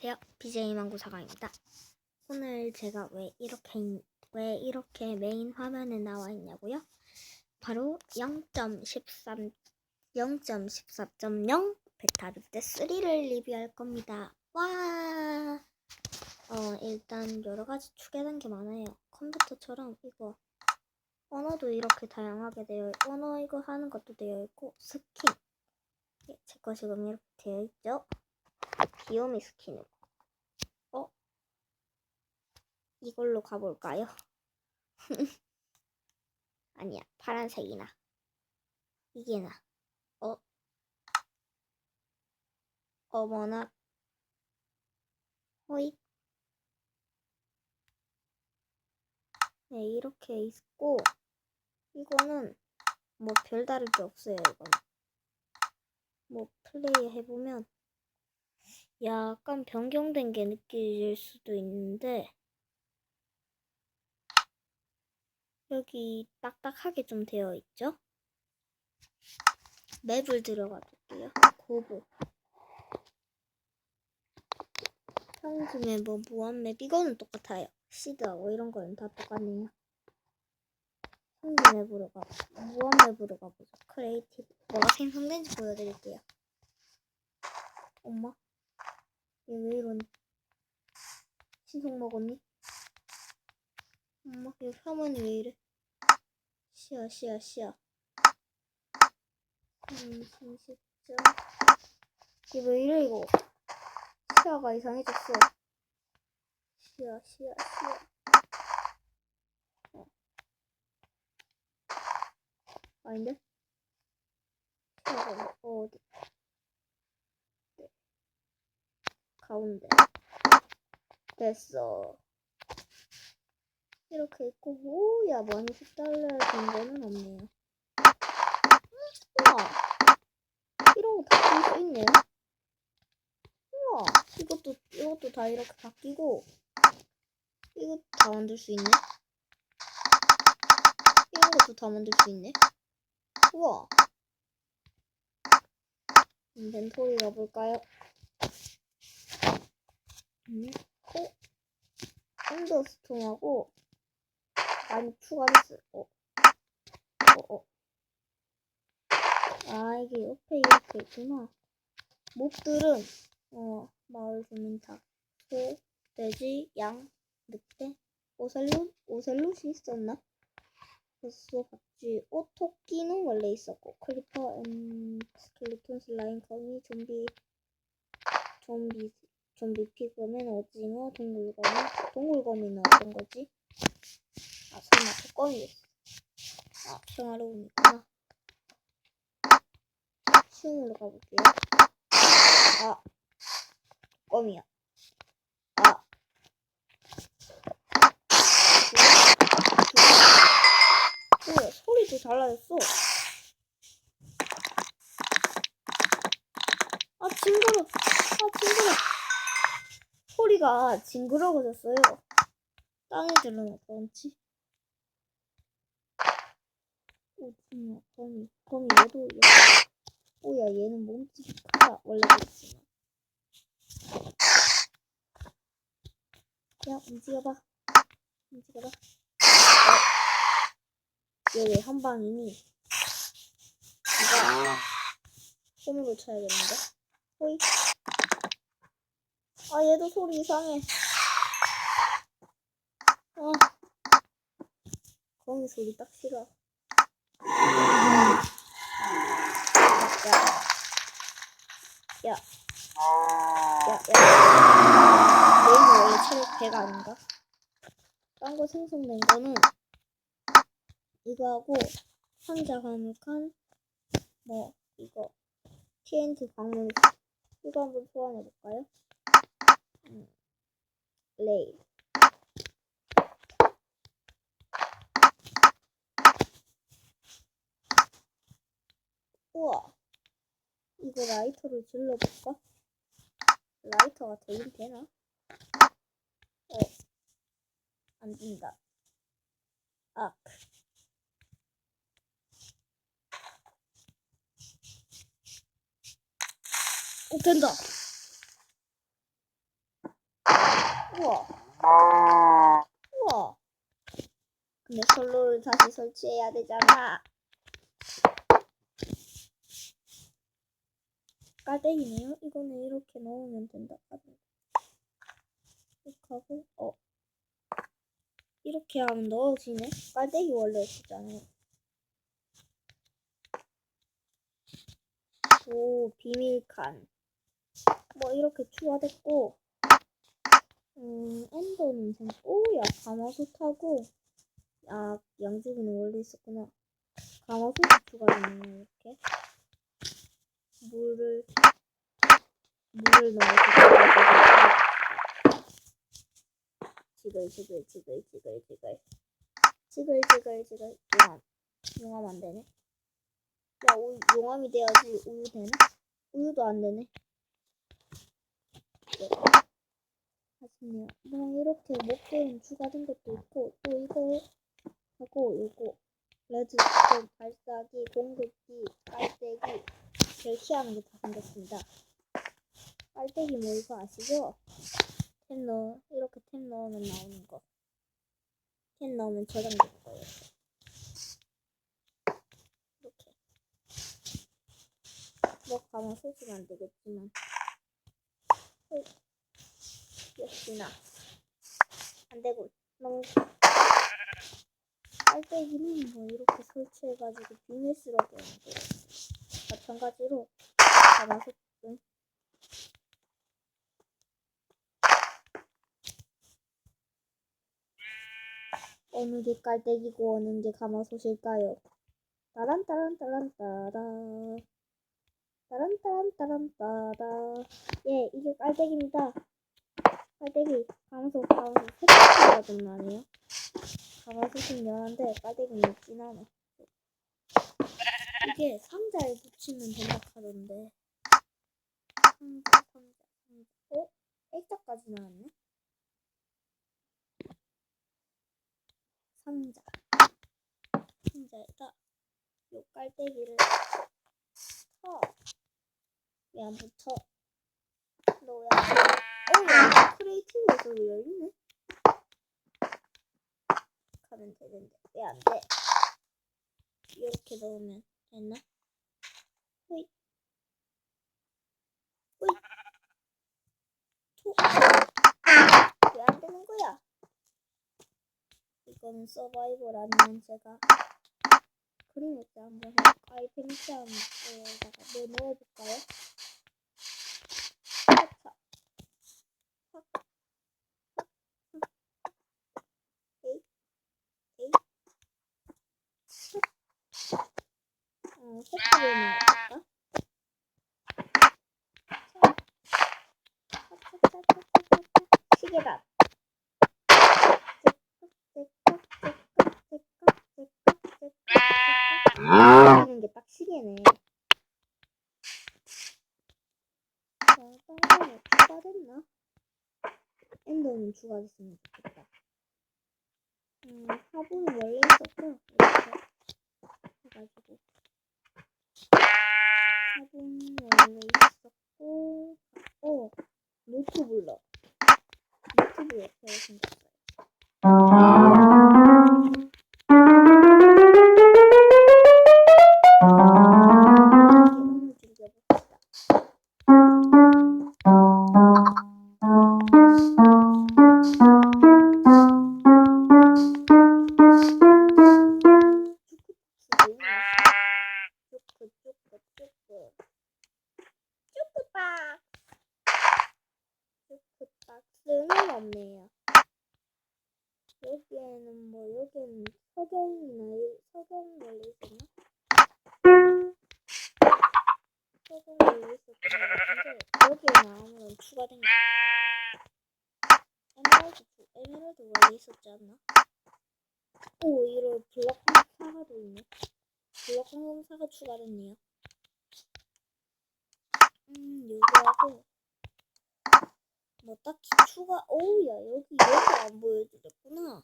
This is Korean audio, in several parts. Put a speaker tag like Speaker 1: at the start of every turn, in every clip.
Speaker 1: 안녕하세요. BJ 망구사강입니다. 오늘 제가 왜 이렇게 인- 왜 이렇게 메인 화면에 나와 있냐고요? 바로 0.13 0.14.0 베타 르테 3를 리뷰할 겁니다. 와! 어, 일단 여러 가지 추가된 게 많아요. 컴퓨터처럼 이거 언어도 이렇게 다양하게 되어 언어 이거 하는 것도 되어 있고 스킨 예, 제거 지금 이렇게 되어 있죠? 귀요미 스킨으로. 어? 이걸로 가볼까요? 아니야, 파란색이 나. 이게 나. 어? 어머나. 호이. 네, 이렇게 있고, 이거는 뭐 별다를 게 없어요, 이거는. 뭐 플레이 해보면 약간 변경된 게 느껴질 수도 있는데 여기 딱딱하게 좀 되어 있죠? 맵을 들어가 볼게요. 고보. 평소에 뭐 무한맵 이거는 똑같아요. 시드하고 이런 거는 다 똑같네요. 평소 맵으로 가 무한맵으로 가보죠. 크리에이티브. 뭐가 생성된지 보여드릴게요. 엄마. 얘 왜 이러니? 신속 먹었니? 엄마, 얘 화면이 왜 이래? 시야, 시야, 시야. 음, 30점. 얘왜 이래, 이거? 시야가 이상해졌어. 시야, 시야, 시야. 어. 아닌데? 시야가 어, 어디? 네. 가운데. 됐어. 이렇게 있고, 뭐야, 많이 색달라진 거는 없네요. 우와! 이런 거다쓸수 있네요. 우와! 이것도, 이것도 다 이렇게 바뀌고, 이것도 다 만들 수 있네. 이런 것도 다 만들 수 있네. 우와! 인벤토리 가볼까요? 음, 어? 언더스톤하고 많이 추가됐어요. 어. 어, 어. 아, 이게 옆에 이렇게 있구나. 몹들은, 어, 마을 주민 다. 소, 돼지, 양, 늑대, 오셀롯? 오셀롯이 있었나? 벌써 봤지. 어, 토끼는 원래 있었고, 클리퍼, 앤, 스켈리톤, 슬라임, 거미, 좀비, 좀비, 좀비 피그맨, 오징어, 동굴거미. 동굴거미는 어떤 거지? 아, 설마 독거미였어. 아, 평화로우니까. 쉬움으로 가볼게요. 아, 껌이야. 아. 뭐야, 소리도 달라졌어. 아, 징그러. 아, 징그러. 소리가 징그러워졌어요. 땅에 들러는 어떤지. 오징어, 거미, 거미 얘도 얘. 오야 얘는 몸집이 크다 원래 그렇지만. 야 움직여봐. 움직여봐. 어. 얘왜 한 방이니? 이거 홈으로 쳐야겠는데? 호이. 아 얘도 소리 이상해. 아. 거미 소리 딱 싫어. 야. 야. 야, 야. 얘는 원래 체력 100 아닌가? 딴 거 생성된 거는 이거 하고 상자 과묵한 뭐 이거 TNT 광물 이거 한번 소환해 볼까요? 음, 레일 우와 이거 라이터를 질러볼까? 라이터가 되긴 되나? 어, 안 된다. 아. 오, 된다. 우와. 우와. 근데 솔로를 다시 설치해야 되잖아. 깔때기네요. 이거는 이렇게 넣으면 된다. 이렇게 하고, 어. 이렇게 하면 넣어지네. 깔때기 원래 있었잖아요. 오, 비밀칸. 뭐 이렇게 추가됐고, 음, 엔더는 생, 오야, 가마솥하고, 아, 양주기는 원래 있었구나. 가마솥이 추가되네요, 이렇게. 물을, 물을 넣어서 지글, 지글, 지글, 지글, 지글. 지글, 지글, 지글. 용암. 용암 안 되네. 야, 우유, 용암이 돼야지 우유 되나? 우유도 안 되네. 네. 아쉽네요. 뭐 이렇게 목표는 추가된 것도 있고 또 이거 하고 요거 레드스톤 발사기 공급기 깔때기 제시하는 게 다 생겼습니다. 깔때기 뭐 이거 아시죠? 템 넣어 이렇게 템 넣으면 나오는 거. 템 넣으면 저장 될 거예요. 이렇게. 뭐 가만 쏘시면 안 되겠지만. 역시나 안 되고 너무 깔때기는 뭐 이렇게 설치해가지고 비밀스럽게 하는데. 마찬가지로 가마솥 등 어느 게 깔때기고 어느 게 가마솥일까요? 따란 따란 따란 따라. 따란 따란 따란 따라. 예 이게 깔때기입니다. 깔때기 가마솥 가마솥 색깔이 좀 나네요. 가마솥은 연한데 깔때기는 진하네. 이게 상자에 붙이면 된다 하던데 상자 상자 상자 어? 액자까지 나왔네. 상자 상자에다 요 깔때기를 쳐. 왜안 붙여? 너야. 어, 야, 왜 열리네? 가면 되는데 왜 안 돼? 이렇게 넣으면 됐나? 호잇 호잇 왜안 되는 거야? 이거는 서바이벌 아니면 제가 그림 액자 한번 해볼까? 아이펜장에다가 뭐 넣어볼까요? 하차 에이 에이 어, 색깔을 넣어볼까? 시계다. 하는 게 딱 시계네. 자, 다음에 추가됐나? 엔더는 추가됐으면 좋겠다. 음, 화분은 원래 있었고, 이렇게 해가지고. 화분 원래 있었고, 어, 노트블럭. 노트블럭 새로 생겼어요. 주- 에메랄드 원래 있었지 않나? 오 이런 블럭 사과도 있네. 블럭 항공사가 추가됐네요. 음, 요거하고 뭐 딱히 추가 오우야 여기 여기 안 보여주겠구나.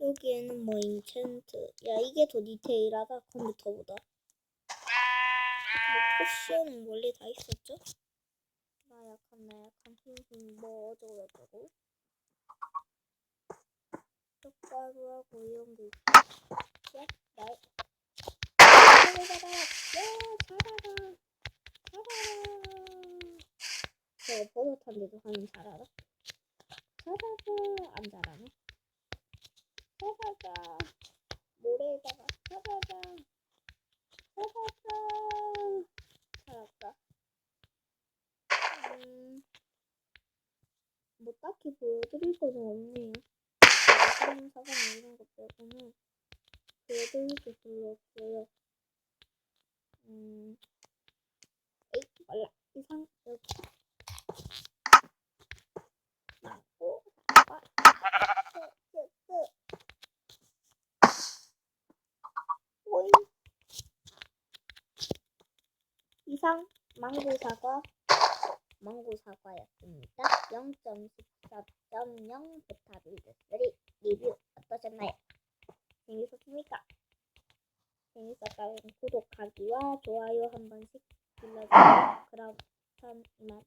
Speaker 1: 여기에는 뭐 인챈트 야 이게 더 디테일하다 컴퓨터보다. 뭐 포션은 원래 다 있었죠? 약한 나 약한 흰흰 뭐 어쩌고 저쩌고. 떡가루와 고용기 예? 날 잡아라. 저 버릇한데도 하는 잘하라? 잡아라 안 잘하네 잡아라 모래에다가 잡아라 잡아라 잘한다 음, 뭐 딱히 보여드릴 거는 없네요. 사람 사관 이런 것 빼고는 보여드릴 게 별로 없어요. 음, 에이, 몰라. 이상, 여기. 사과, 쓰, 쓰, 쓰. 오이. 이상, 망고 사과, 망고 사과였습니다. 0.14.0 베타빌드 3 리뷰 어떠셨나요? 재밌었습니까? 재밌었다면 구독하기와 좋아요 한 번씩 눌러주세요. 그럼 전 이만